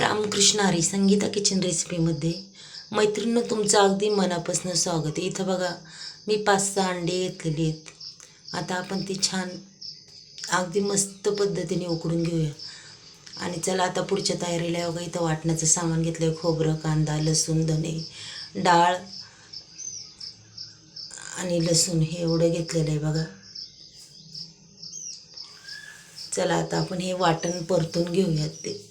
Ramakrishna Hari Sangeeta kitchen रेसिपीमध्ये मैत्रिणीनं तुमचं अगदी मनापासून स्वागत आहे. इथं बघा मी पाच सहा अंडे घेतलेली आहेत. आता आपण ती छान अगदी मस्त पद्धतीने उकडून घेऊया. आणि चला आता पुढच्या तयारीला बघा इथं वाटण्याचं सामान घेतलं आहे खोबरं कांदा लसूण धने डाळ आणि लसूण हे एवढं घेतलेलं आहे बघा. चला आता आपण हे वाटण परतून घेऊयात ते.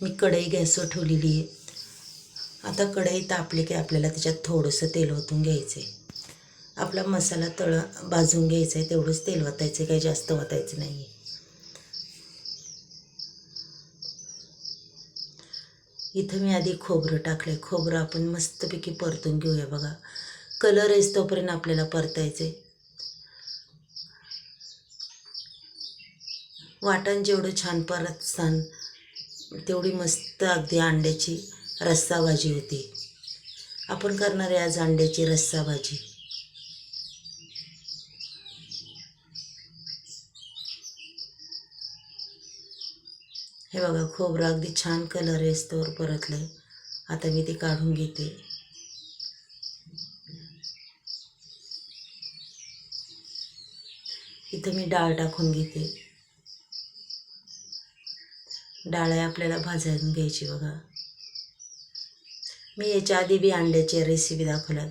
मी कढई गॅसवर ठेवलेली आहे. आता कढई तापली की आपल्याला त्याच्यात थोडंसं तेल ओतून घ्यायचं आहे आपला मसाला तळ भाजून घ्यायचा आहे तेवढंच तेल वतायचं काही जास्त वतायचं नाही आहे इथं मी आधी खोबरं टाकलं आहे खोबरं आपण मस्तपैकी परतून घेऊया बघा. कलर येस तोपर्यंत आपल्याला परतायचं आहे वाटण जेवढं छान परत परतसान तेवढी मस्त अगदी अंड्याची रस्सा भाजी होती. आपण करणार आहे आज अंड्याची रस्सा भाजी हे बघा खोबरं अगदी छान कलर येस्तोवर परतलं आहे आता मी ते काढून घेते. इथं मी डाळ टाकून घेते. डाळ आहे आपल्याला भाजून घ्यायची बघा. मी याच्या आधी बी अंड्याची रेसिपी दाखवल्यात.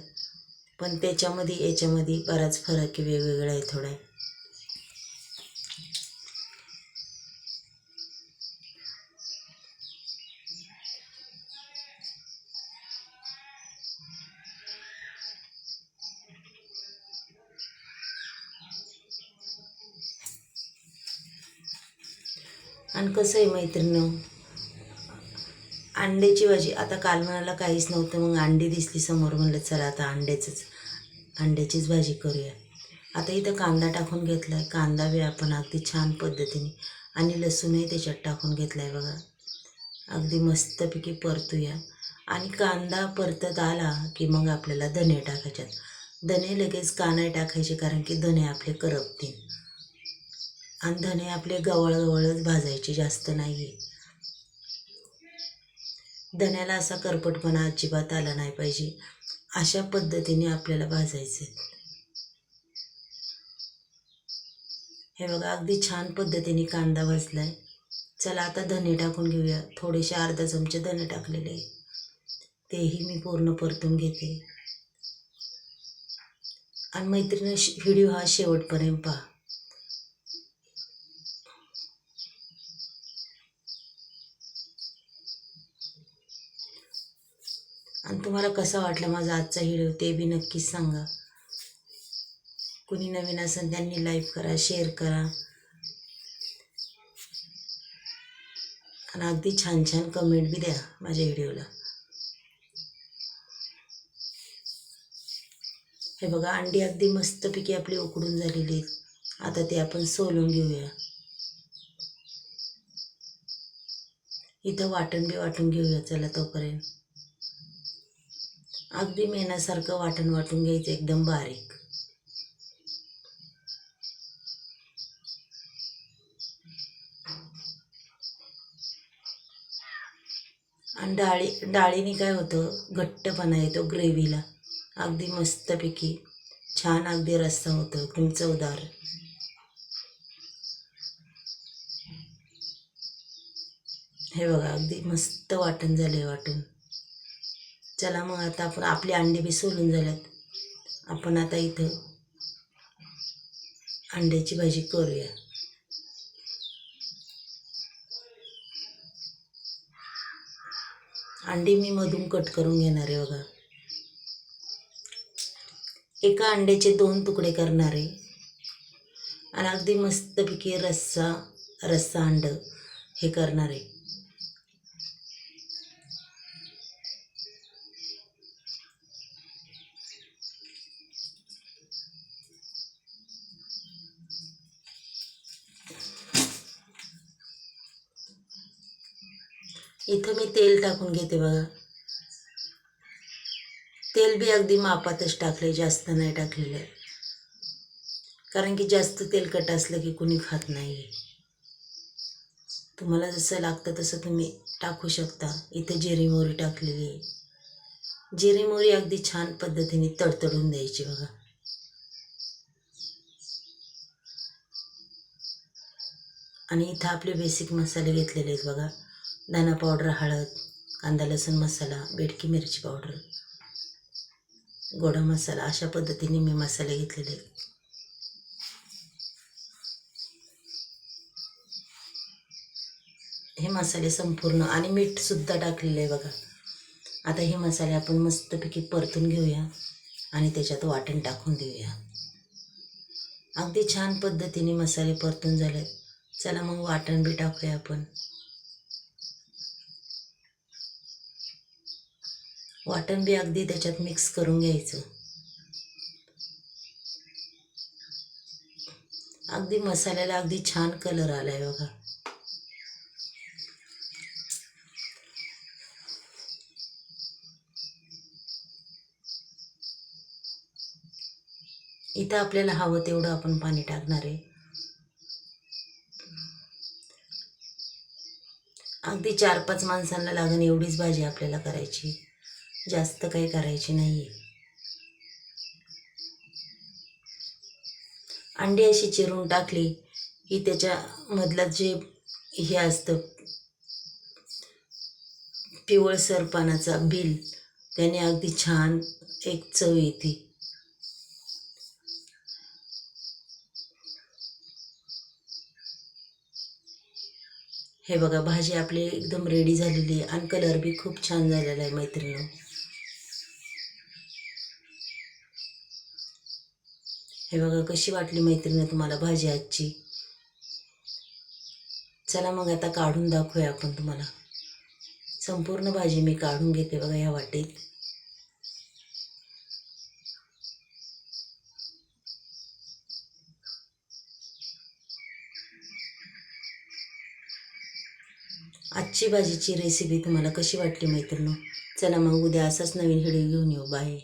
पण त्याच्यामध्ये याच्यामध्ये बराच फरक आहे वेगवेगळा आहे थोडा. आणि कसं आहे मैत्रिणी? अंड्याची भाजी. आता काल म्हणाला काहीच नव्हतं मग अंडी दिसली समोर. म्हणलं चला आता अंड्याचंच अंड्याचीच भाजी करूया. आता इथं कांदा टाकून घेतला आहे कांदा बी आपण अगदी छान पद्धतीने आणि लसूणही त्याच्यात टाकून घेतला आहे बघा. अगदी मस्तपैकी परतूया. आणि कांदा परतत आला की मग आपल्याला धने टाकायच्यात. धने लगेच का नाही टाकायचे? कारण की धने आपले करपतील. आणि धने आपले गवळगवळच भाजायचे जास्त नाही आहे धण्याला असा करपटपणा अजिबात आला नाही पाहिजे. अशा पद्धतीने आपल्याला भाजायचे. हे बघा अगदी छान पद्धतीने कांदा भाजलाय. चला आता धने टाकून घेऊया. थोडेसे अर्धा चमचे धने टाकलेले तेही मी पूर्ण परतून घेते. आणि मैत्रिणी व्हिडिओ हा शेवटपर्यंत पहा. आणि तुम्हाला कसा वाटला माझा आजचा व्हिडिओ ते बी नक्कीच सांगा. कुणी नवीन असेल त्यांनी लाईक करा शेअर करा. आणि अगदी छान छान कमेंट बी द्या माझ्या व्हिडिओला. हे बघा अंडी अगदी मस्तपैकी आपली उकडून झालेली आहेत. आता ते आपण सोलून घेऊया. इथं वाटण बी वाटून घेऊया चला तोपर्यंत. अगदी मेणासारखं वाटण वाटून घ्यायचं एकदम बारीक. आणि डाळी डाळीने काय होतं घट्टपणा येतो ग्रेव्हीला. अगदी मस्तपैकी छान अगदी रस्सा होतो एकदम चवदार हे बघा अगदी मस्त वाटण झाले वाटून. चला मग आता आपण आपली अंडी बी सोलून झाल्यात आपण आता इथं अंड्याची भाजी करूया. अंडी मी मधून कट करून घेणार आहे बघा. एका अंड्याचे दोन तुकडे करणार आहे. आणि अगदी मस्तपैकी रस्सा रस्सा अंड हे करणार आहे. इथं मी तेल टाकून घेते बघा. तेल बी अगदी मापातच टाकले जास्त नाही टाकलेलं. आहे कारण की जास्त तेलकट असलं की कुणी खात नाही तुम्हाला जसं लागतं तसं तुम्ही टाकू शकता. इथं जिरी मोहरी टाकलेली आहे. जिरी मोहरी अगदी छान पद्धतीने तडतडून द्यायची बघा. आणि इथं आपले बेसिक मसाले घेतलेले आहेत बघा. धना पावडर हळद कांदा लसूण मसाला बेडकी मिरची पावडर गोडा मसाला अशा पद्धतीने मी मसाले घेतलेले हे मसाले संपूर्ण आणि मीठसुद्धा टाकलेले टाकलेलं आहे बघा आता हे मसाले आपण मस्तपैकी परतून घेऊया आणि त्याच्यात वाटण टाकून देऊया अगदी छान पद्धतीने मसाले परतून झाले चला मग वाटण बी टाकूया आपण वाटण बी अगदी त्याच्यात मिक्स करून घ्यायचं. अगदी मसाल्याला अगदी छान कलर आलाय बघा. इथं आपल्याला हवं तेवढं आपण पाणी टाकणार आहे. अगदी चार पाच माणसांना लागण एवढीच भाजी आपल्याला करायची. जास्त काही करायची नाही आहे अंडी अशी चिरून टाकली की त्याच्यामधलं जे हे असतं पिवळसर पानाचा बिल त्याने अगदी छान एक चव येते. हे बघा भाजी आपली एकदम रेडी झालेली आहे आणि कलर बी खूप छान झालेला आहे मैत्रिणी हे बघा कशी वाटली मैत्रिणी तुम्हाला भाजी आजची. चला मग आता काढून दाखवूया आपण तुम्हाला. संपूर्ण भाजी मी काढून घेते बघा ह्या वाटीत. आजची भाजीची रेसिपी तुम्हाला कशी वाटली मैत्रिणी चला मग उद्या असाच नवीन व्हिडिओ घेऊन येऊ. बाय